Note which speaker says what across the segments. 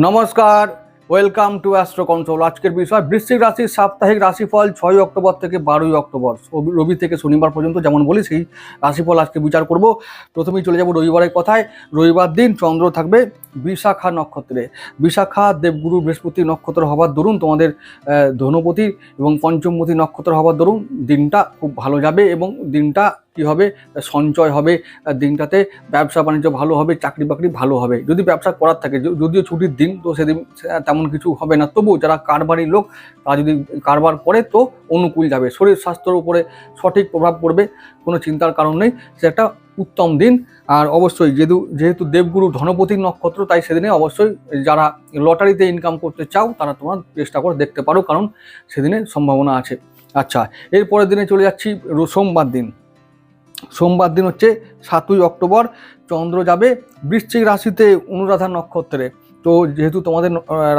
Speaker 1: নমস্কার welcome to astro control আজকের বিষয়, বৃশ্চিক রাশির সাপ্তাহিক রাশিফল ছয় অক্টোবর থেকে বারোই অক্টোবর। রবি- থেকে শনিবার পর্যন্ত যেমন বলি সেই রাশিফল আজকে বিচার করব। প্রথমেই চলে যাব রবিবারের কথায়। রবিবার দিন চন্দ্র থাকবে বিশাখা নক্ষত্রে। বিশাখা দেবগুরু বৃহস্পতি নক্ষত্র হবার দরুন তোমাদের ধনপতি এবং পঞ্চমপতি নক্ষত্র হবার দরুন দিনটা খুব ভালো যাবে এবং দিনটা কী হবে? সঞ্চয় হবে দিনটাতে ব্যবসা বাণিজ্য ভালো হবে, চাকরি বাকরি ভালো হবে। যদি ব্যবসা করার থাকে যদিও ছুটির দিন, তো সেদিন তেমন কিছু হবে না। তবুও যারা কারবারি লোক, তারা যদি কারবার করে, তো অনুকূল যাবে। শরীর স্বাস্থ্যের উপরে সঠিক প্রভাব পড়বে, কোনো চিন্তার কারণ নেই। সে একটা উত্তম দিন। আর অবশ্যই যেহেতু যেহেতু দেবগুরু ধনপতির নক্ষত্র, তাই সেদিনে অবশ্যই যারা লটারিতে ইনকাম করতে চাও, তারা তোমরা চেষ্টা করে দেখতে পারো, কারণ সেদিনে সম্ভাবনা আছে। আচ্ছা এরপরের দিনে চলে যাচ্ছি সোমবার দিন। সোমবার দিন হচ্ছে সাতই অক্টোবর, চন্দ্র যাবে বৃশ্চিক রাশিতে অনুরাধা নক্ষত্রে। তো যেহেতু তোমাদের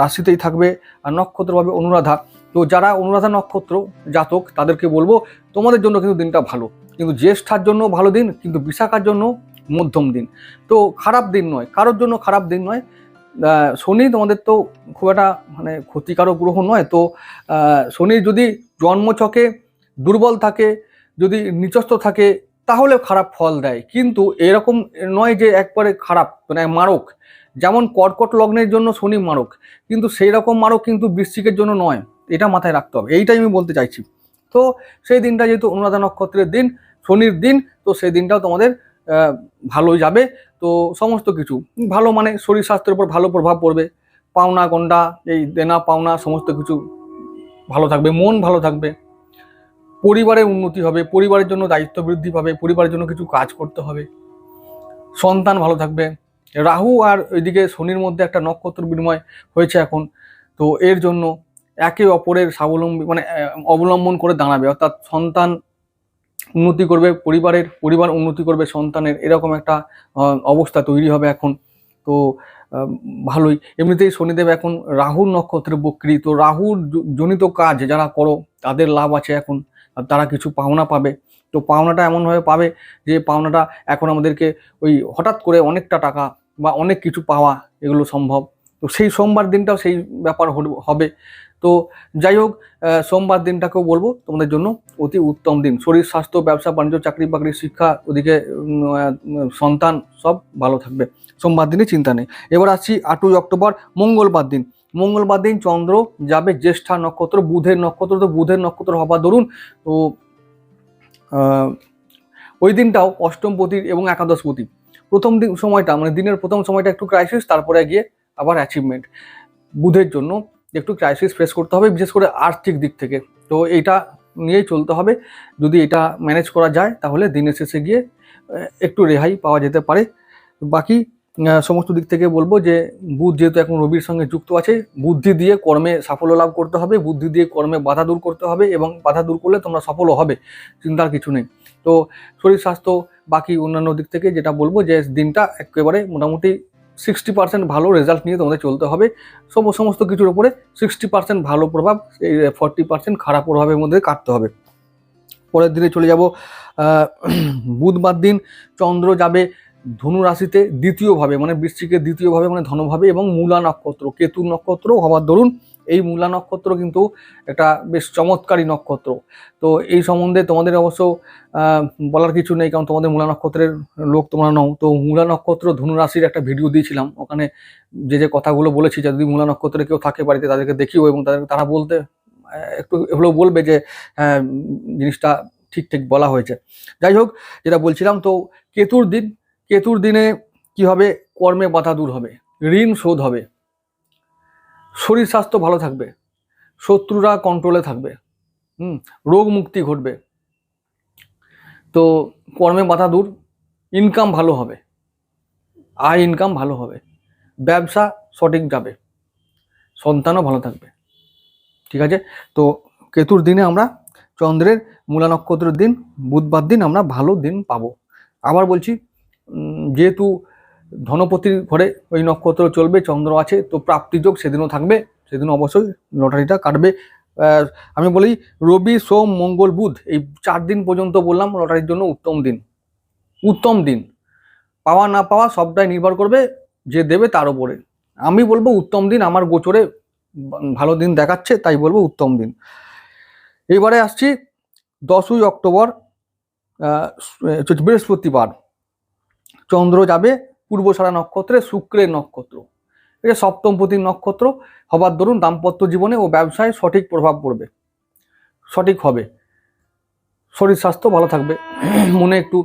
Speaker 1: রাশিতেই থাকবে আর নক্ষত্র পাবে অনুরাধা, তো যারা অনুরাধা নক্ষত্র জাতক, তাদেরকে বলব তোমাদের জন্য কিন্তু দিনটা ভালো। কিন্তু জ্যেষ্ঠার জন্য ভালো দিন, কিন্তু বিশাখার জন্য মধ্যম দিন। তো খারাপ দিন নয়, কারোর জন্য খারাপ দিন নয়। শনি তোমাদের তো খুব একটা মানে ক্ষতিকারক গ্রহ নয়। তো শনি যদি জন্মছকে দুর্বল থাকে, যদি নিচস্থ থাকে তাহলে খারাপ ফল দেয়। কিন্তু এরকম নয় যে একবারে খারাপ মানে মারক। যেমন কর্কট লগ্নের জন্য শনি মারক, কিন্তু সেই রকম মারক কিন্তু বৃশ্চিকের জন্য নয়। এটা মাথায় রাখতে হবে। এইটাই আমি বলতে চাইছি। তো সেই দিনটা যেহেতু অনুরাধা নক্ষত্রের দিন, শনির দিন, তো সেই দিনটাও তোমাদের ভালোই যাবে। তো সমস্ত কিছু, ভালো মানে শরীর স্বাস্থ্যের উপর ভালো প্রভাব পড়বে। পাওনা গন্ডা এই দেনা পাওনা, সমস্ত কিছু ভালো থাকবে, মন ভালো থাকবে। পরিবারের উন্নতি হবে, পরিবারের জন্য দায়িত্ব বৃদ্ধি পাবে, পরিবারের জন্য কিছু কাজ করতে হবে। সন্তান ভালো থাকবে। রাহু আর ওইদিকে শনির মধ্যে একটা নক্ষত্র বিনিময় হয়েছে এখন। তো এর জন্য একে অপরের স্বাবলম্বী মানে অবলম্বন করে দাঁড়াবে। অর্থাৎ সন্তান উন্নতি করবে, পরিবারের, পরিবার উন্নতি করবে, সন্তানের এরকম একটা অবস্থা তৈরি হবে এখন। তো ভালোই। এমনিতেই শনিদেব এখন রাহুর নক্ষত্রের বক্রি। তো রাহুর জনিত কাজ যারা করো, তাদের লাভ আছে এখন। আর তারা কিছু পাওনা পাবে। তো পাওনাটা এমনভাবে পাবে যে পাওনাটা এখন আমাদেরকে ওই হঠাৎ করে অনেকটা টাকা বা অনেক কিছু পাওয়া এগুলো সম্ভব। তো সেই সোমবার দিনটাও সেই ব্যাপার হবে। তো যাই হোক সোমবার দিনটাকেও বলব তোমাদের জন্য অতি উত্তম দিন। শরীর, স্বাস্থ্য, ব্যবসা, বাণিজ্য, চাকরি বাকরি, শিক্ষা, ওদিকে সন্তান, সব ভালো থাকবে। সোমবার দিনে চিন্তা নেই। এবার আসছি আটই অক্টোবর, মঙ্গলবার দিন। মঙ্গলবার দিন চন্দ্র যাবে জ্যেষ্ঠা নক্ষত্র, বুধের নক্ষত্র, তো বুধের নক্ষত্র হবার দরুন, তো ওই দিনটাও অষ্টমপতির এবং একাদশপতি প্রথম দিন সময়টা মানে দিনের প্রথম সময়টা একটু ক্রাইসিস তারপরে গিয়ে আবার অ্যাচিভমেন্ট বুধের জন্য একটু ক্রাইসিস ফেস করতে হবে, বিশেষ করে আর্থিক দিক থেকে। তো এইটা নিয়েই চলতে হবে। যদি এটা ম্যানেজ করা যায়, তাহলে দিনের শেষে গিয়ে একটু রেহাই পাওয়া যেতে পারে। বাকি সমস্ত দিক থেকে বলব যে বুধ যেহেতু এখন রবির সঙ্গে যুক্ত আছে, বুদ্ধি দিয়ে কর্মে সাফল্য লাভ করতে হবে, বুদ্ধি দিয়ে কর্মে বাধা দূর করতে হবে এবং বাধা দূর করলে তোমরা সফলও হবে, চিন্তার কিছু নেই। তো শরীর, স্বাস্থ্য, বাকি অন্যান্য দিক থেকে যেটা বলব যে দিনটা একেবারে মোটামুটি সিক্সটি পার্সেন্ট ভালো রেজাল্ট নিয়ে তোমাদের চলতে হবে। সমস্ত কিছুর উপরে সিক্সটি পার্সেন্ট ভালো প্রভাব, এই ফর্টি পার্সেন্ট খারাপ প্রভাবের মধ্যে কাটতে হবে। পরের দিনে চলে যাব বুধবার দিন চন্দ্র যাবে ধনু রাশিতে দ্বিতীয়ভাবে মানে বৃশ্চিকের দ্বিতীয়ভাবে মানে ধনভাবে এবং মূলা নক্ষত্র, কেতু নক্ষত্র হবার দরুন। এই মূলা নক্ষত্র কিন্তু একটা বেশ চমৎকারী নক্ষত্র। তো এই সম্বন্ধে তোমাদের অবশ্য বলার কিছু নেই, কারণ তোমাদের মূলা নক্ষত্রের লোক তোমরা নও। তো মূলা নক্ষত্র ধনু রাশির একটা ভিডিও দিয়েছিলাম। ওখানে যে যে কথাগুলো বলেছি যদি মূলা নক্ষত্রে কেউ থাকে বাড়িতে, তাদেরকে দেখিও এবং তাদের, তারা বলতে একটু হলেও বলবে যে হ্যাঁ জিনিসটা ঠিক ঠিক বলা হয়েছে। যাই হোক, যেটা বলছিলাম, তো কেতুর দিন কেতুর দিনে কি হবে? কর্মে বাধা দূর হবে। ঋণ শোধ হবে। শরীর স্বাস্থ্য ভালো থাকবে। শত্রুরা কন্ট্রোলে থাকবে। হুম, রোগ মুক্তি ঘটবে। তো কর্মে বাধা দূর ইনকাম ভালো হবে। আয় ইনকাম ভালো হবে। ব্যবসা সঠিক যাবে। সন্তানও ভালো থাকবে। ঠিক আছে? তো কেতুর দিনে আমরা চন্দ্রের মূলা নক্ষত্রের দিন, বুধবার দিন আমরা ভালো দিন পাবো। আবার বলছি যেহেতু ধনপতির ঘরে ওই নক্ষত্র চলবে, চন্দ্র আছে, তো প্রাপ্তিযোগ সেদিনও থাকবে সেদিন অবশ্যই লটারিটা কাটবে। আমি বলি রবি, সোম, মঙ্গল, বুধ, এই চার দিন পর্যন্ত বললাম লটারির জন্য উত্তম দিন। উত্তম দিন। পাওয়া না পাওয়া সবটাই নির্ভর করবে যে দেবে তার উপরে। আমি বলব উত্তম দিন, আমার গোচরে ভালো দিন দেখাচ্ছে, তাই বলব উত্তম দিন। এবারে আসছি দশই অক্টোবর বৃহস্পতিবার। চন্দ্র যাবে পূর্বসারা নক্ষত্রে শুক্রের নক্ষত্র। এটা সপ্তমপতির নক্ষত্র। হবার দরুন দাম্পত্য জীবনে ও ব্যবসায় সঠিক প্রভাব পড়বে। সঠিক হবে। শরীর স্বাস্থ্য ভালো থাকবে। মনে একটু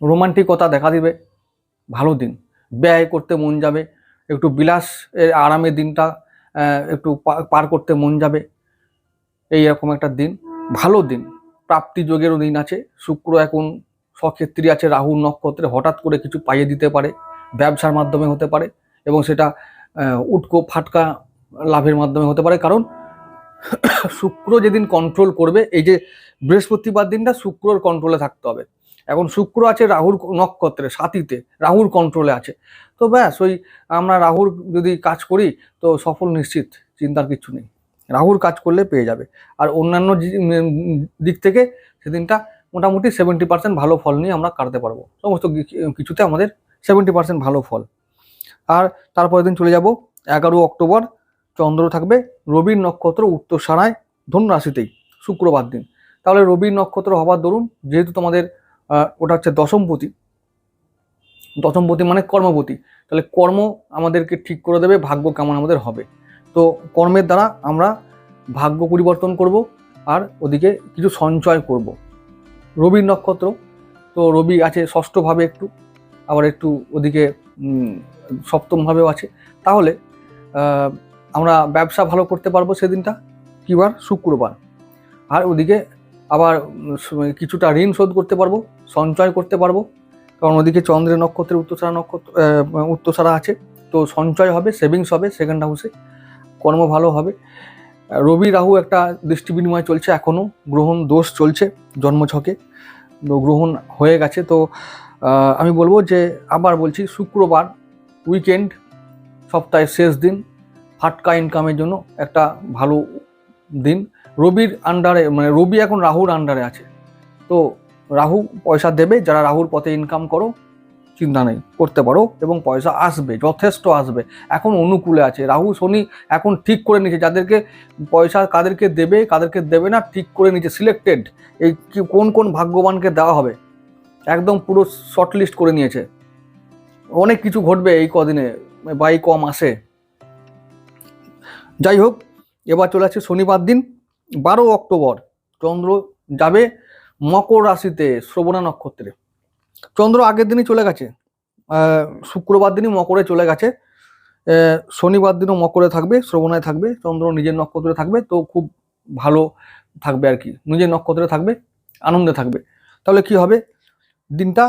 Speaker 1: রোমান্টিকতা দেখা দিবে। ভালো দিন। ব্যয় করতে মন যাবে। একটু বিলাস আরামের দিনটা একটু পার করতে মন যাবে। এই রকম একটা দিন। ভালো দিন। প্রাপ্তি যোগেরও দিন আছে। শুক্র এখন সক্ষেত্রী আছে রাহু নক্ষত্রে, হঠাৎ করে কিছু পাইয়ে দিতে পারে, ব্যবসার মাধ্যমে হতে পারে এবং সেটা উটকো ফাটকা লাভের মাধ্যমে হতে পারে। কারণ শুক্র যেদিন কন্ট্রোল করবে, এই যে বৃহস্পতিবার দিনটা শুক্রর কন্ট্রোলে থাকতে হবে। এখন শুক্র আছে রাহুর নক্ষত্রে, সাথীতে রাহুর কন্ট্রোলে আছে। তো ব্যাস, ওই আমরা রাহুর যদি কাজ করি, তো সফল নিশ্চিত, চিন্তার কিছু নেই। রাহুর কাজ করলে পেয়ে যাবে। আর অন্যান্য দিক থেকে সেদিনটা মোটামুটি সেভেন্টি পার্সেন্ট ভালো ফল নিয়ে আমরা কাটতে পারব। সমস্ত কিছুতে আমাদের সেভেন্টি পার্সেন্ট ভালো ফল। আর তারপরের দিন চলে যাব, এগারো অক্টোবর, চন্দ্র থাকবে, রবির নক্ষত্র উত্তর সারায় ধনু রাশিতেই শুক্রবার দিন। তাহলে রবির নক্ষত্র হবার দরুন, যেহেতু তোমাদের ওটা হচ্ছে দশমপতি দশমপতি মানে কর্মপতি, তাহলে কর্ম আমাদেরকে ঠিক করে দেবে, ভাগ্য কেমন আমাদের হবে। তো কর্মের দ্বারা আমরা ভাগ্য পরিবর্তন করব, আর ওদিকে কিছু সঞ্চয় করব। রবির নক্ষত্র। তো রবি আছে ষষ্ঠভাবে একটু, আবার একটু ওদিকে সপ্তমভাবেও আছে। তাহলে আমরা ব্যবসা ভালো করতে পারব সেদিনটা কিবার শুক্রবার। আর ওদিকে আবার কিছুটা ঋণ শোধ করতে পারব, সঞ্চয় করতে পারব। কারণ ওদিকে চন্দ্রের নক্ষত্রের উত্তরসারা নক্ষত্র উত্তরসারা আছে। তো সঞ্চয় হবে, সেভিংস হবে সেকেন্ড হাউসে কর্ম ভালো হবে। রবি, রাহু একটা দৃষ্টি বিনিময় চলছে এখনও গ্রহণ দোষ চলছে জন্মছকে। গ্রহণ হয়ে গেছে। তো আমি বলব যে, আবার বলছি, শুক্রবার উইকেন্ড সপ্তাহের শেষ দিন, ফাটকা ইনকামের জন্য একটা ভালো দিন। রবির আন্ডারে মানে রবি এখন রাহুর আন্ডারে আছে। তো, রাহু পয়সা দেবে, যারা রাহুর পথে ইনকাম করো চিন্তা নেই, করতে পারো এবং পয়সা আসবে, যথেষ্ট আসবে। এখন অনুকূলে আছে। রাহু শনি এখন ঠিক করে নিয়েছে। যাদেরকে পয়সা কাদেরকে দেবে কাদেরকে দেবে না, ঠিক করে নিয়েছে। সিলেক্টেড এই কোন কোন ভাগ্যবানকে দেওয়া হবে? একদম পুরো শর্ট লিস্ট করে নিয়েছে। অনেক কিছু ঘটবে এই কদিনে, বা এই ক মাসে যাই হোক, এবার চলে আসছে শনিবার দিন, বারো অক্টোবর। চন্দ্র যাবে মকর রাশিতে, শ্রবণা নক্ষত্রে। চন্দ্র আগের দিনই চলে গেছে। শুক্রবার দিনই মকরে চলে গেছে। শনিবার দিনও মকরে থাকবে শ্রবণায় থাকবে, চন্দ্র নিজের নক্ষত্রে থাকবে, তো খুব ভালো থাকবে আর কি। নিজের নক্ষত্রে থাকবে, আনন্দে থাকবে। তাহলে কি হবে? দিনটা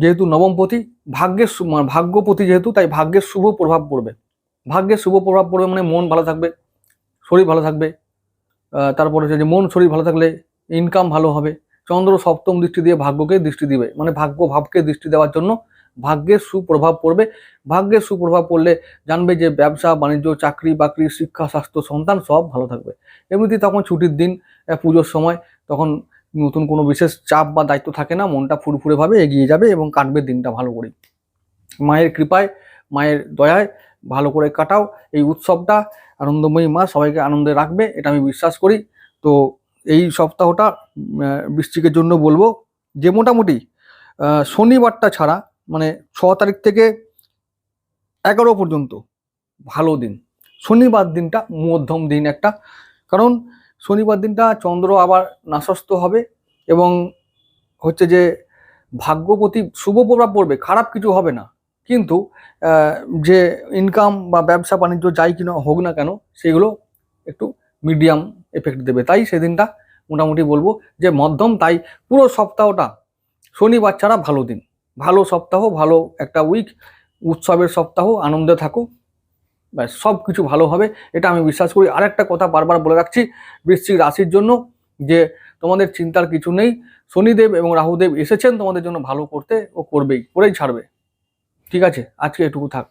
Speaker 1: যেহেতু নবমপতি, ভাগ্যের মানে ভাগ্যপতি যেহেতু, তাই ভাগ্যের শুভ প্রভাব পড়বে। ভাগ্যের শুভ প্রভাব পড়বে মানে মন ভালো থাকবে, শরীর ভালো থাকবে। তারপরে হচ্ছে যে মন, শরীর ভালো থাকলে ইনকাম ভালো হবে। চন্দ্র সপ্তম দৃষ্টি দিয়ে ভাগ্যকে দৃষ্টি দিবে। মানে ভাগ্য ভাবকে দৃষ্টি দেওয়ার জন্য ভাগ্যের সুপ্রভাব পড়বে। ভাগ্যের সুপ্রভাব পড়লে জানবে যে ব্যবসা, বাণিজ্য, চাকরি, বাকরি, শিক্ষা, স্বাস্থ্য, সন্তান সব ভালো থাকবে। এমনিতে তখন ছুটির দিন পুজোর সময় তখন নতুন কোনো বিশেষ চাপ বা দায়িত্ব থাকে না, মনটা ফুরফুরেভাবে এগিয়ে যাবে এবং কাটবে দিনটা ভালো করে মায়ের কৃপায়, মায়ের দয়ায় ভালো করে কাটাও। এই উৎসবটা আনন্দময়ী মা সবাইকে আনন্দে রাখবে, এটা আমি বিশ্বাস করি। তো এই সপ্তাহটা বৃশ্চিকের জন্য বলব যে মোটামুটি শনিবারটা ছাড়া মানে ছ তারিখ থেকে এগারো পর্যন্ত ভালো দিন। শনিবার দিনটা মধ্যম দিন একটা, কারণ শনিবার দিনটা চন্দ্র আবার নাশস্ত হবে এবং হচ্ছে যে ভাগ্যপতি শুভ প্রভাব পড়বে, খারাপ কিছু হবে না। কিন্তু যে ইনকাম বা ব্যবসা বাণিজ্য যাই কিনা হোক না কেন, সেগুলো একটু মিডিয়াম এফেক্ট দেবে। তাই সেদিনটা মোটামুটি বলব যে মধ্যম, তাই পুরো সপ্তাহটা শনিবার ছাড়া ভালো দিন। ভালো সপ্তাহ, ভালো একটা উইক উৎসবের সপ্তাহ, আনন্দে থাকো। ব্যাস সব কিছু ভালো হবে, এটা আমি বিশ্বাস করি। আরেকটা কথা বারবার বলে রাখছি বৃশ্চিক রাশির জন্য, যে তোমাদের চিন্তার কিছু নেই। শনিদেব এবং রাহুদেব এসেছেন তোমাদের জন্য ভালো করতে ও করবেই, করেই ছাড়বে। ঠিক আছে? আজকে এটুকু থাক।